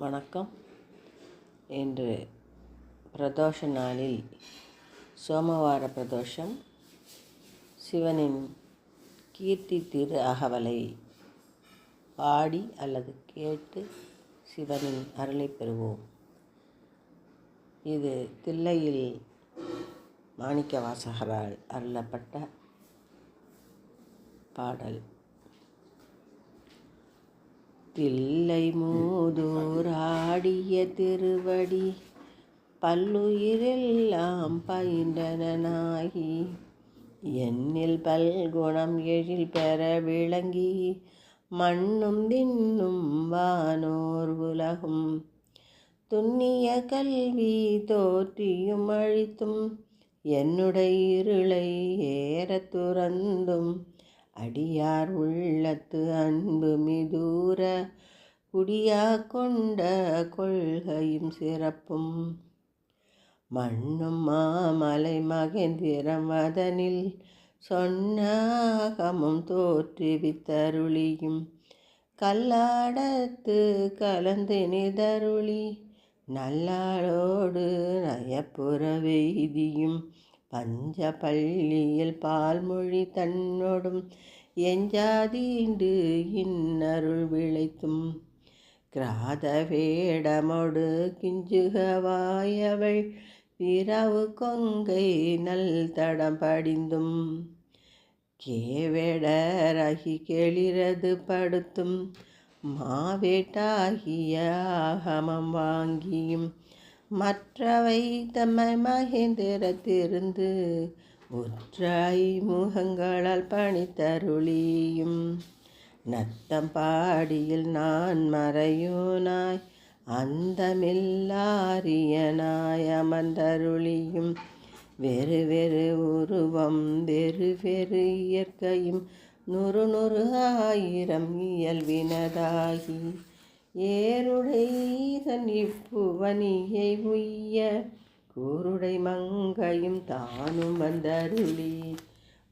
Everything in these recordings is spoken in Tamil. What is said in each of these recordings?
வணக்கம். இன்று பிரதோஷ நாளில் சோமவார பிரதோஷம். சிவனின் கீர்த்தி திரு அகவலை பாடி அல்லது கேட்டு சிவனின் அருளை பெறுவோம். இது தில்லையில் மாணிக்க வாசகரால் அருளப்பட்ட பாடல். தில்லை மூதூராடிய திருவடி பல்லுயிரெல்லாம் பயின்றனாகி என்னில் பல்குணம் எழில் பெற விளங்கி மண்ணும் தின்னும் வானோர் உலகும். துண்ணிய கல்வி தோற்றியும் அழித்தும் என்னுடைய இருளை ஏற துறந்தும் அடியார் உள்ளத்து அன்பு மிதூர குடியா கொண்ட கொள்கையும் சிறப்பும். மண்ணும் மாமலை மகேந்திரம் அதனில் சொன்னாகமும் தோற்றுவித்தருளியும். கல்லாடத்து கலந்து நிதருளி நல்லாளோடு நயப்புற வெய்தியும். பஞ்ச பள்ளியில் பால்மொழி தன்னோடும் எஞ்சாதீண்டு இன்னருள் விளைத்தும். கிராத வேடமொடு கிஞ்சுகவாயவள் பிறவு கொங்கை நல் தடம் படிந்தும். கேவேடராகி கெளிரது படுத்தும். மாவேட்டாகிய ஆகமம் வாங்கியும் மற்றவை தம்மை மகேந்திரத்திருந்து ஒற்றாய் முகங்களால் பணித்தருளியும். நத்தம் பாடியில் நான் மறையோனாய் அந்தமில்லாரியனாய் அமர்ந்தருளியும். வெறு வெறு உருவம் வெறு வெறு இயற்கையும் நூறு நூறு ஆயிரம் இயல்பினதாகி ஏருடைதன் இப்புவனியை உய்ய கூருடை மங்கையும் தானும் வந்தருளி.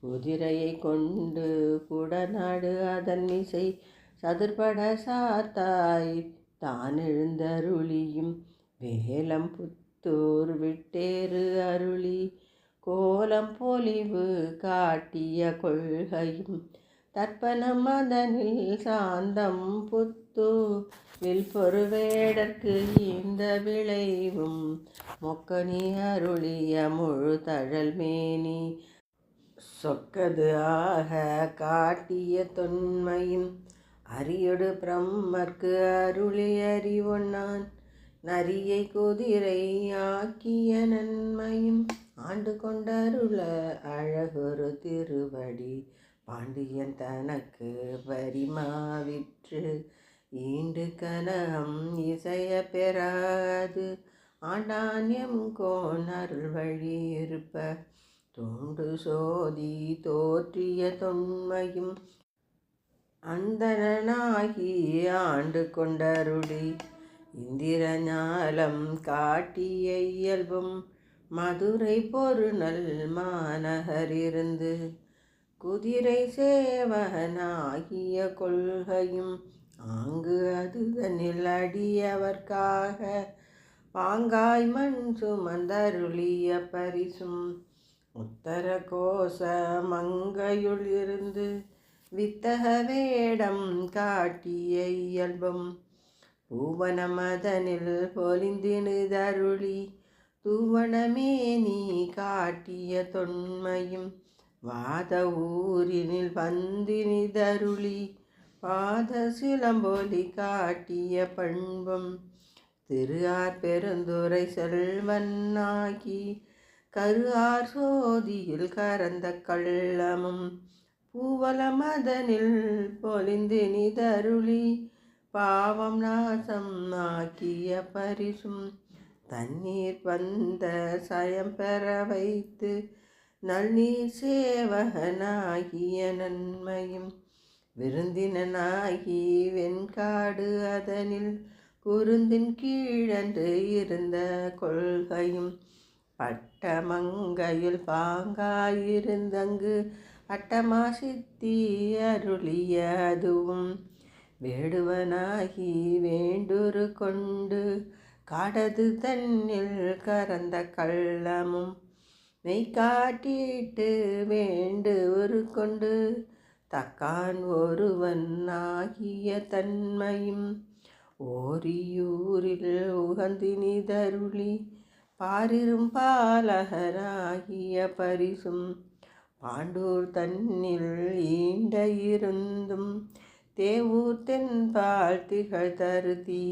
குதிரையை கொண்டு குடநாடு அதன் இசை சதுர்பட சாத்தாய் தான் எழுந்தருளியும். வேலம் புத்தூர் விட்டேறு அருளி கோலம் பொலிவு காட்டிய கொள்கையும். தற்பன மதனில் சாந்தம் புத்து வில் பொறுவேடற்கு இந்த விளைவும் மொக்கனி அருளிய முழு தழல் மேனி. சொக்கது ஆக காட்டிய தொன்மையும் அரியொடு பிரம்மர்க்கு அருளி அறிவொன்னான் நரியை குதிரை ஆக்கிய நன்மையும் ஆண்டு கொண்டருள அழகொரு திருவடி. பாண்டியன் தனக்கு பரிமாவிற்று ஈண்டு கனம் இசைய பெறாது. ஆண்டான்யம் கோணருள் வழி இருப்ப. தோண்டு சோதி தோற்றிய தொன்மையும் அந்தனாகி ஆண்டு கொண்டருளி. இந்திரஞாலம் காட்டிய இயல்பும் மதுரை பொருநல் மாநகரிருந்து குதிரை சேவகனாகிய கொள்கையும் ஆங்கு அதுதனில் அடியவர்க்காக பாங்காய் மண் சுமந்தருளிய பரிசும் உத்தர கோஷ மங்கையுள் இருந்து வித்தக வேடம் காட்டிய இயல்பும் பூவனமதனில் பொலிந்தினுதருளி நீ காட்டிய தொன்மையும் வாத ஊரினில் வந்தினிதருளி பாத சிலம்பொலி காட்டிய பண்பும் திரு பெருந்துரை செல்வன்னாகி கருஆர் சோதியில் கரந்த கள்ளமும் பூவல மதனில் பொலிந்து நிதருளி பாவம் நாசம் ஆக்கிய பரிசும் தண்ணீர் வந்த சயம் பெற வைத்து நன்னீர் சேவகனாகிய நன்மையும் விருந்தினனாகி வெண்காடு அதனில் குருந்தின் கீழன்று இருந்த கொள்கையும் பட்டமங்கையில் பாங்காயிருந்தங்கு அட்டமா சித்தி அருளிய அதுவும் வேடுவனாகி வேண்டுரு கொண்டு காடது தன்னில் கறந்த கள்ளமும் மெய் காட்டிட்டு வேண்டுரு கொண்டு தக்கான் ஒருவன் ஆகிய தன்மையும் ஓரியூரில் உகந்தினிதருளி பாரிரும் பாலகராகிய பரிசும் பாண்டூர் தன்னில் ஈண்ட இருந்தும் தேவூர் தென்பால் திகழ் தருதி